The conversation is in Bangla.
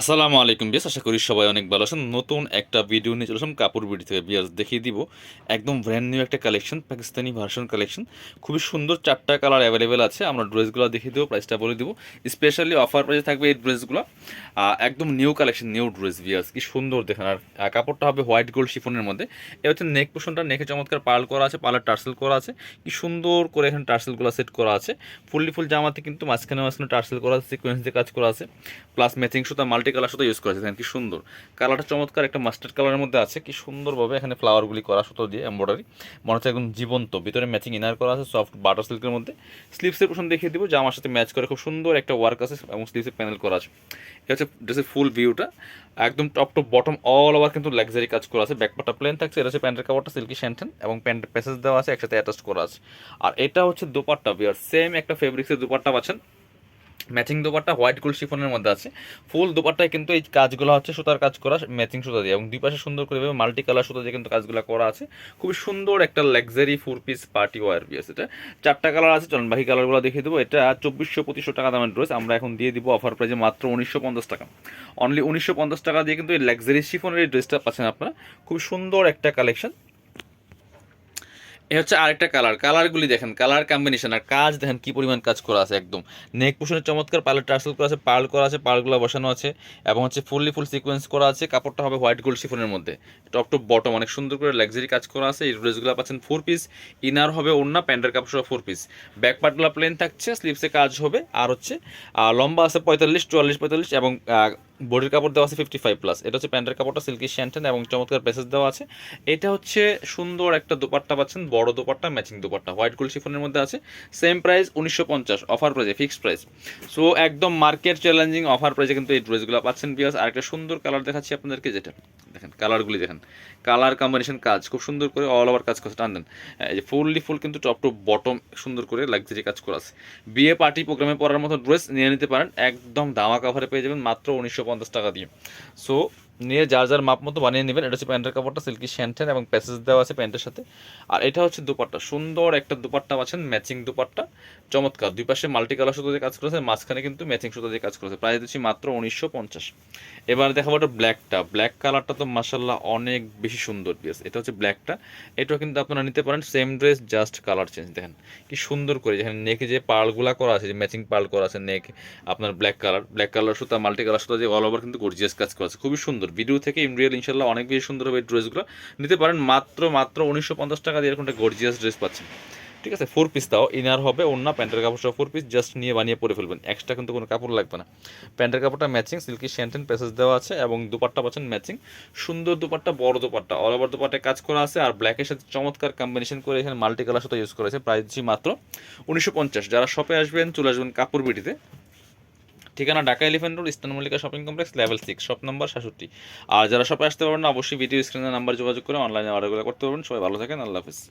আসসালামু আলাইকুম বেশ আশা করি সবাই অনেক ভালো আছেন। নতুন একটা ভিডিও নিয়ে চলে আসলাম কাপড় বিডি থেকে। বিয়ার্স দেখিয়ে দিব একদম ব্র্যান্ড নিউ একটা কালেকশন পাকিস্তানি ভার্সন কালেকশন খুবই সুন্দর চারটা কালার অ্যাভেলেবেল আছে। আমরা ড্রেসগুলো দেখিয়ে দেবো প্রাইসটা বলে দিব। স্পেশালি অফার প্রাইসে থাকবে এই ড্রেসগুলো। একদম new collection new dress viewers কি সুন্দর দেখেন। আর কাপড়টা হবে হোয়াইট গোল্ড শিফনের মধ্যে। এ হচ্ছে নেক পোষণটা নেকে চমৎকার পাল করা আছে পার্লার টার্সেল করা আছে। কি সুন্দর করে এখানে টার্সেলগুলো সেট করা আছে। ফুললি ফুল জামাতে কিন্তু মাঝখানে মাঝখানে টার্সেল করা আছে সিকোয়েন্স দিয়ে কাজ করা আছে। প্লাস ম্যাচিং সুতা মাল্টি কালার সুতো ইউজ করা আছে দেখেন কি সুন্দর। কালারটা চমৎকার, একটা মাস্টার্ড কালারের মধ্যে আছে, কি সুন্দরভাবে এখানে ফ্লাওয়ারগুলি করা সুতো দিয়ে এমব্রয়ডারি মনে হচ্ছে একদম জীবন্ত, ভিতরে ম্যাচিং ইনার করা আছে সফট বাটার সিল্কের মধ্যে। স্লিভসের পোষণ দেখিয়ে দিব, যা আমার সাথে ম্যাচ করে, খুব সুন্দর একটা ওয়ার্ক আছে এবং স্লিভসের প্যানেল করা আছে। এটা হচ্ছে ড্রেসের ফুল ভিউটা একদম top to bottom all over কিন্তু লাক্সারি কাজ করা আছে। ব্যাকপাটা প্লেন থাকছে, এটা হচ্ছে প্যান্টের কাপড়টা সিল্কি শ্যান্টেন এবং প্যান্টের প্যাসেজ দেওয়া আছে, একসাথে অ্যাটাচ করা আছে। আর এটা হচ্ছে দোপাট্টা বিয়ার সেম একটা ফেব্রিক্সের দোপাট্টা পাচ্ছেন। ম্যাচিং দোপাট্টা হোয়াইট গোল্ড শিফনের মধ্যে আছে। ফুল দোপাট্টায় কিন্তু এই কাজগুলো হচ্ছে সুতার কাজ করা, ম্যাচিং সুতা দিয়ে এবং দুই পাশে সুন্দর করে মাল্টি কালার সুতা দিয়ে কিন্তু কাজগুলো করা আছে। খুবই সুন্দর একটা luxury four piece party wear piece এটা। চারটা কালার আছে, চলুন বাকি কালারগুলো দেখিয়ে দেবো। এটা চব্বিশশো পঁচিশশো টাকা দামের ড্রেস আমরা এখন দিয়ে দিব অফার প্রাইজে মাত্র উনিশশো পঞ্চাশ টাকা। অনলি উনিশশো পঞ্চাশ টাকা দিয়ে কিন্তু এই লাক্সারি শিফনের এই ড্রেসটা পাচ্ছেন আপনারা। খুব সুন্দর একটা কালেকশন এ হচ্ছে আরেকটা কালার কালারগুলি দেখেন কালার কম্বিনেশন আর কাজ দেখেন কি পরিমাণ কাজ করা আছে একদম। নেক পোষণের চমৎকার পার্লার টার্সেল করা আছে পার্ল করা আছে পার্লগুলো বসানো আছে এবং হচ্ছে ফুললি ফুল সিকোয়েন্স করা আছে, কাপড়টা হবে হোয়াইট গোল্ড শিফনের মধ্যে। টপ টপ বটম অনেক সুন্দর করে লাক্সারি কাজ করা আছে, এই ড্রেসগুলো পাচ্ছেন ফোর পিস ইনার হবে ওড়না প্যান্টের কাপড় সহ ফোর পিস ব্যাক পার্টগুলো প্লেন থাকছে স্লিভসে কাজ হবে, আর হচ্ছে লম্বা আছে পঁয়তাল্লিশ, চুয়াল্লিশ, পঁয়তাল্লিশ এবং বডির কাপড় দেওয়া আছে ফিফটি ফাইভ প্লাস এটা হচ্ছে প্যান্টের কাপড়টা সিল্কি শ্যান্টেন এবং চমৎকার প্যাসেজ দেওয়া আছে। এটা হচ্ছে সুন্দর একটা দোপাট্টা পাচ্ছেন, বড় dupatta matching dupatta. White gold শিফনের মধ্যে আছে। সেম প্রাইস উনিশশো পঞ্চাশ অফার প্রাইসে ফিক্সড প্রাইস সো একদম মার্কেট চ্যালেঞ্জিং অফার প্রাইসে কিন্তু এই ড্রেসগুলো পাচ্ছেন বিয়াস আর একটা সুন্দর কালার দেখাচ্ছি আপনাদেরকে যেটা। দেখেন কালারগুলি দেখেন। কালার কম্বিনেশন কাজ, খুব সুন্দর করে অল ওভার কাজ করছে টান দেন এই যে ফুললি ফুল কিন্তু টপ টু বটম সুন্দর করে লাক্সারি কাজ করা আছে। বিয়ে পার্টি প্রোগ্রামে পরার মতো ড্রেস নিয়ে নিতে পারেন, একদম দামা কাভারে পেয়ে যাবেন, মাত্র উনিশশো পঞ্চাশ টাকা দিয়ে সো নিয়ে যার যার মাপ মতো বানিয়ে নেবেন, এটা হচ্ছে প্যান্টের কাপড়টা, সিল্কি শ্যান্টেন এবং প্যাসেজ দেওয়া আছে প্যান্টের সাথে। আর এটা হচ্ছে দুপাট্টা, সুন্দর একটা দুপাট্টা পাচ্ছেন, ম্যাচিং দুপাট্টা, চমৎকার। দুই পাশে মাল্টি কালার সুতো দিয়ে কাজ করেছে, মাঝখানে কিন্তু ম্যাচিং সুতো দিয়ে কাজ করেছে। প্রাইস দিচ্ছি মাত্র উনিশশো পঞ্চাশ। এবার দেখাবো এটা ব্ল্যাকটা। ব্ল্যাক কালারটা তো মাসাল্লাহ অনেক বেশি সুন্দর পিস এটা হচ্ছে ব্ল্যাকটা। এটাও কিন্তু আপনারা নিতে পারেন, same dress, just colour change. দেখেন কি সুন্দর করে, যেখানে নেকে যে পার্লগুলা করা আছে, যে ম্যাচিং পার্ল করা আছে, নেক, আপনার ব্ল্যাক কালার। ব্ল্যাক কালার সুতা, মাল্টি কালার সুতা যে অল ওভার কিন্তু গর্জিয়াস কাজ করা আছে। খুবই সুন্দর। ভিডিও থেকে ইন রিয়েল ইনশাল্লাহ অনেক বেশি সুন্দর হবে ড্রেসগুলো নিতে পারেন মাত্র মাত্র উনিশশো পঞ্চাশ টাকা দিয়ে এরকম একটা গর্জিয়াস ড্রেস পাচ্ছেন। ঠিক আছে? ফোর পিস তাও ইনার হবে অন্য প্যান্টের কাপড় সহ ফোর পিস জাস্ট নিয়ে বানিয়ে পরে ফেলবেন। এক্সট্রা কিন্তু কোনো কাপড় লাগবে না। প্যান্টের কাপড়টা ম্যাচিং সিল্কি শ্যান্টেন প্যাসেজ দেওয়া আছে এবং দুপাট্টা পাচ্ছেন ম্যাচিং সুন্দর দুপাট্টা, বড় দুপাট্টা। অল ওভার দুপাট্টায় কাজ করা আছে আর ব্ল্যাকের সাথে চমৎকার কম্বিনেশন করে এখানে মাল্টি কালার সাথে ইউজ করেছে প্রাইস মাত্র উনিশশো পঞ্চাশ। যারা শপে আসবেন, চলে আসবেন কাপড় বিটিতে। ঠিকানা Dhaka Elephant Road Eastern Mallika shopping complex, level six shop number সাতষট্টি। আর যারা সবাই আসতে পারবেন না, অবশ্যই ভিডিও স্ক্রিনের নাম্বার যোগাযোগ করে অনলাইনে অর্ডারগুলো করতে পারবেন। সবাই ভালো থাকেন, আল্লাহ হাফিজ।